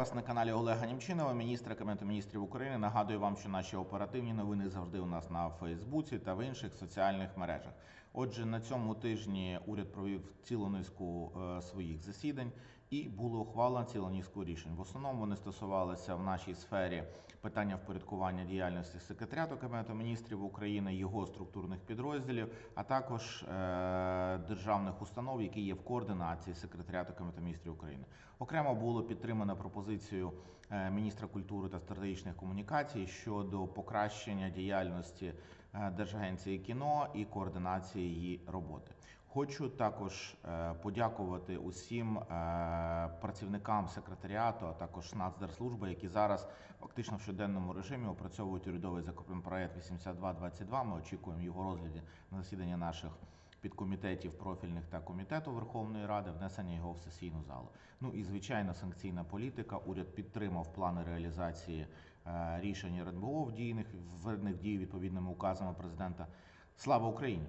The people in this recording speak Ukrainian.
вас на каналі Олега Німчинова, міністра Кабінету міністрів України. Нагадую вам, що наші оперативні новини завжди у нас на Фейсбуці та в інших соціальних мережах. Отже, на цьому тижні уряд провів цілу низку е, своїх засідань і було ухвалено цілу низку рішень. В основному вони стосувалися в нашій сфері питання впорядкування діяльності секретаріату Кабінету міністрів України, його структурних підрозділів, а також е, державних установ, які є в координації секретаріату Кабінету міністрів України. Окремо було підтримано пропозицію е, міністра культури та стратегічних комунікацій щодо покращення діяльності Держагенції кіно і координації її роботи. Хочу також е, подякувати усім е, працівникам секретаріату, а також Нацдержслужби, які зараз фактично в щоденному режимі опрацьовують урядовий законопроект 8222. Ми очікуємо його розгляді на засідання наших підкомітетів профільних та комітету Верховної Ради, внесення його в сесійну залу. Ну і звичайно, санкційна політика. Уряд підтримав плани реалізації рішення рішень РНБО в дійних введених в відповідними указами президента. Слава Україні!